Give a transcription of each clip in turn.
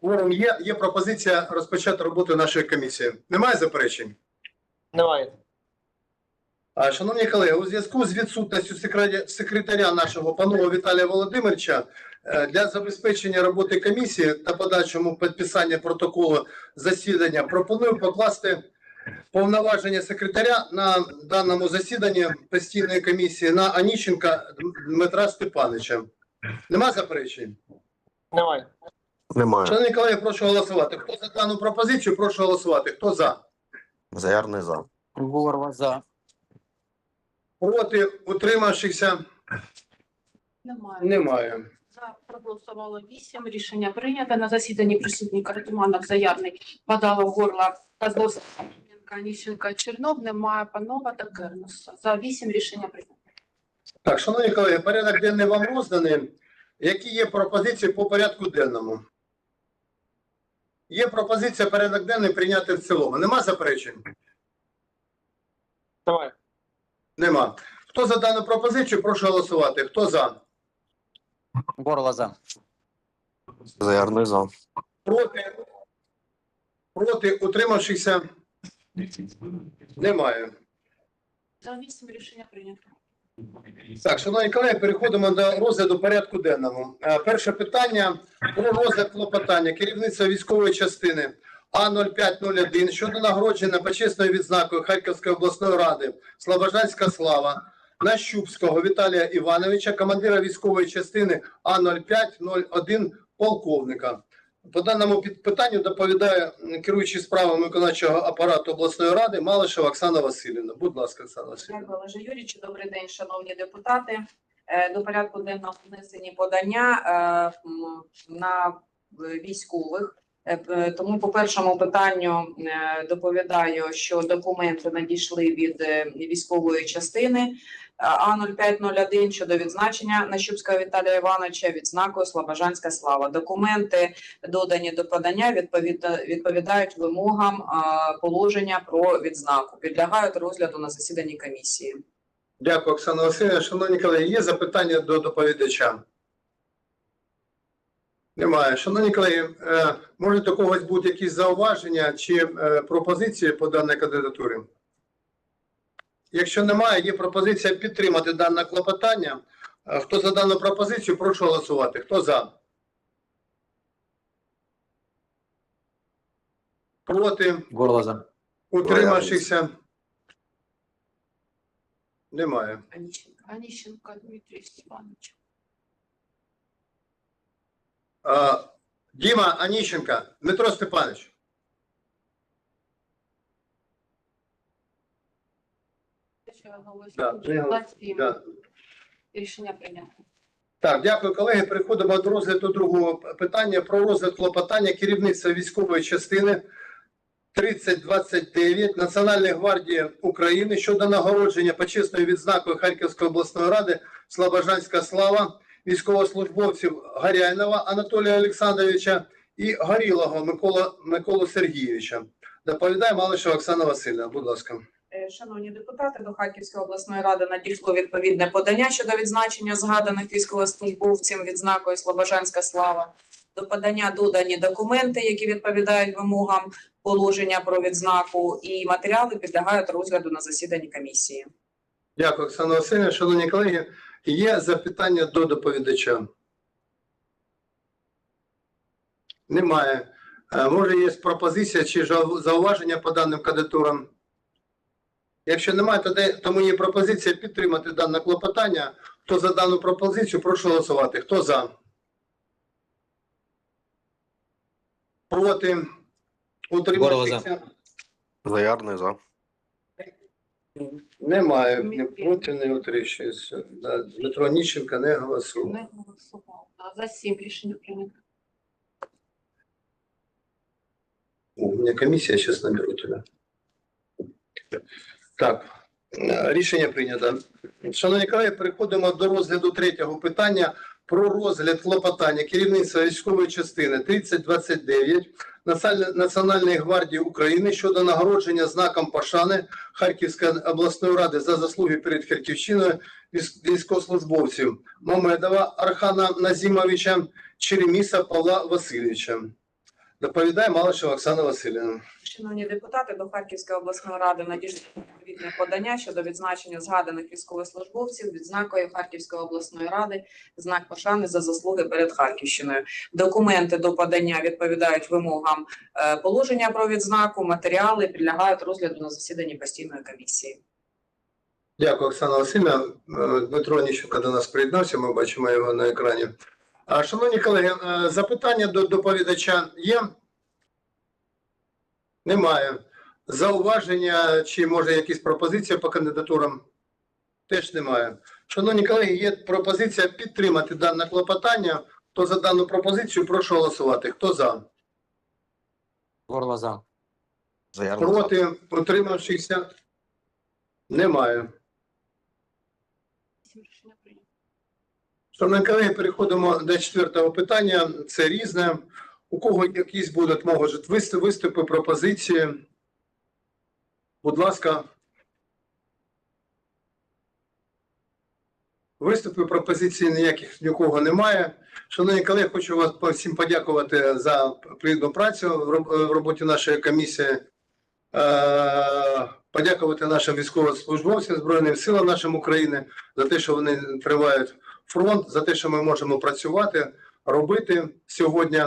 Кворум є, є пропозиція розпочати роботу нашої комісії. Немає заперечень? Немає. А, Шановні колеги, у зв'язку з відсутністю секретаря- нашого панового Віталія Володимировича е, для забезпечення роботи комісії та подальшому підписання протоколу засідання пропоную покласти повноваження секретаря на даному засіданні постійної комісії на Аніщенка Дмитра Степановича. Нема заперечень? Немає. Немає. Шановні колеги, прошу голосувати. Хто за дану пропозицію, прошу голосувати. Хто за? Заярний за. Горва за. Проти утримавшихся Немає. немає. За проголосувало 8. Рішення прийнято. На засіданні присутні Каратуманов, Заярний, Бадалов, Горла, Козловська, Аніщенка, Чернов. Немає Панова та Кернеса. За 8 рішення прийнято. Так, шановні колеги, порядок денний вам розданий. Які є пропозиції по порядку денному? Є пропозиція порядок денний прийняти в цілому. Нема заперечень? Немає. Нема. Хто за дану пропозицію, прошу голосувати. Хто за? Горва за. Заярний за. Проти? Проти утримавшихся? Немає. За 8 рішення прийнято. Так, шановні колеги, переходимо до розгляду порядку денному. Е, Перше питання про розгляд клопотання керівництва військової частини А0501 щодо нагородження почесною відзнакою Харківської обласної ради Слобожанська слава Нащупського Віталія Івановича, командира військової частини А0501 полковника. По даному питанню доповідає керуючий справами виконавчого апарату обласної ради Малишева Оксана Васильівна. Будь ласка, Оксана Васильівна. Дякую, Олеже Юрійовичу. Добрий день, шановні депутати. Е, До порядку денного внесені подання е, на військових. Е, п- Тому по першому питанню е, доповідаю, що документи надійшли від е, військової частини А0501 щодо відзначення Нащупського Віталія Івановича відзнакою Слобожанська слава. Документи додані до подання відповідають вимогам положення про відзнаку, підлягають розгляду на засіданні комісії. Дякую, Оксана Васильівна. Шановні колеги, є запитання до доповідача? Немає. Шановні колеги, е, може до когось бути якісь зауваження чи е, пропозиції по даній кандидатурі? Якщо немає, є пропозиція підтримати дане клопотання. Е, Хто за дану пропозицію, прошу голосувати. Хто за? Проти? Горва за. Утримавшихся? Немає. Аніщенка Дмитрій Степанович. Діма Аніщенка, Дмитро Степанович. Да, три голоси. 27. Да. Рішення прийнято. Так, дякую, колеги. Переходимо до розгляду другого питання про розгляд клопотання керівництва військової частини 3029 Національної гвардії України щодо нагородження почесною відзнакою Харківської обласної ради Слобожанська слава військовослужбовців Гаряйнова Анатолія Олександровича і Горілого Микола, Миколу Сергійовича. Доповідає Малишева Оксана Васильівна. Будь ласка. Е, Шановні депутати, до Харківської обласної ради надійшло відповідне подання щодо відзначення згаданих військовослужбовців відзнакою Слобожанська слава. До подання додані документи, які відповідають вимогам положення про відзнаку, і матеріали підлягають розгляду на засіданні комісії. Дякую, Оксана Васильівна. Шановні колеги, є запитання до доповідача? Немає. Е, Може, є пропозиція чи зауваження по даним кандидатурам? Якщо немає, тоді тому є пропозиція підтримати дане клопотання. Хто за дану пропозицію, прошу голосувати. Хто за? Проти? Утримавшихся? Заярний за. Немає. Не проти, не утримуюся. Да, Дмитро Ніщенко не голосував. Не голосував. Да, За 7 рішення прийнято. У меня комиссия, сейчас наберу тебя. Так, е, рішення прийнято. Шановні колеги, переходимо до розгляду третього питання про розгляд клопотання керівництва військової частини 3029 Національної- гвардії України щодо нагородження знаком пошани Харківської обласної ради за заслуги перед Харківщиною військ- військовослужбовців Мамедова Архана Назімовича, Череміса Павла Васильовича. Доповідає Малишева Оксана Васильівна. Шановні депутати, до Харківської обласної ради надійшло відповідне подання щодо відзначення згаданих військовослужбовців відзнакою Харківської обласної ради знак пошани за заслуги перед Харківщиною. Документи до подання відповідають вимогам е, положення про відзнаку, матеріали підлягають розгляду на засіданні постійної комісії. Дякую, Оксана Васильівна. Е, Дмитро Ніщука до нас приєднався, ми бачимо його на екрані. А, Шановні колеги, е, запитання до доповідача є? Немає. Зауваження чи може якісь пропозиції по кандидатурам? Теж немає. Шановні колеги, є пропозиція підтримати дане клопотання. Хто за дану пропозицію, прошу голосувати. Хто за? Горло за. Проти, утримавшихся? Немає. Рішення прийнято. Шановні колеги, переходимо до четвертого питання. Це різне. У кого якісь будуть можуть виступи, пропозиції? Будь ласка. Виступи, пропозицій ніяких ні у кого немає. Шановні колеги, хочу вас всім подякувати за плідну працю в роботі нашої комісії. Е, Подякувати нашим військовослужбовцям Збройним силам нашим України за те, що вони тривають фронт, за те, що ми можемо працювати, робити сьогодні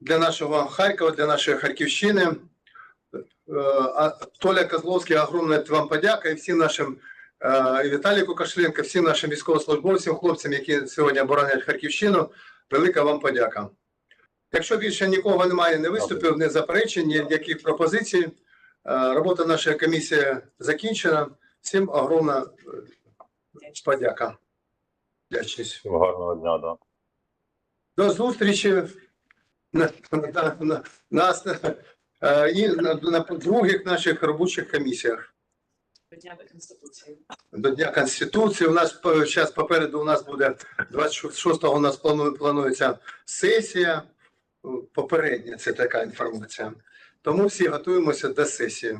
для нашого Харкова, для нашої Харківщини. Е, Толя Козловський, огромна вам подяка і всім нашим е, і Віталіку Кашленко, всім нашим військовослужбовцям, хлопцям, які сьогодні обороняють Харківщину. Велика вам подяка. Якщо більше нікого немає, не виступив, не заперечень, ніяких пропозицій. е, Робота нашої комісії закінчена. Всім огромна подяка. Всього гарного дня, да. До зустрічі на, на, на, нас, е, і на, на других наших робочих комісіях. До Дня Конституції. До Дня Конституції. У нас зараз попереду у нас буде 26-го у нас плану, планується сесія. Попередня це така інформація. Тому всі готуємося до сесії.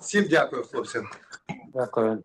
Всім дякую, хлопці. Дякую.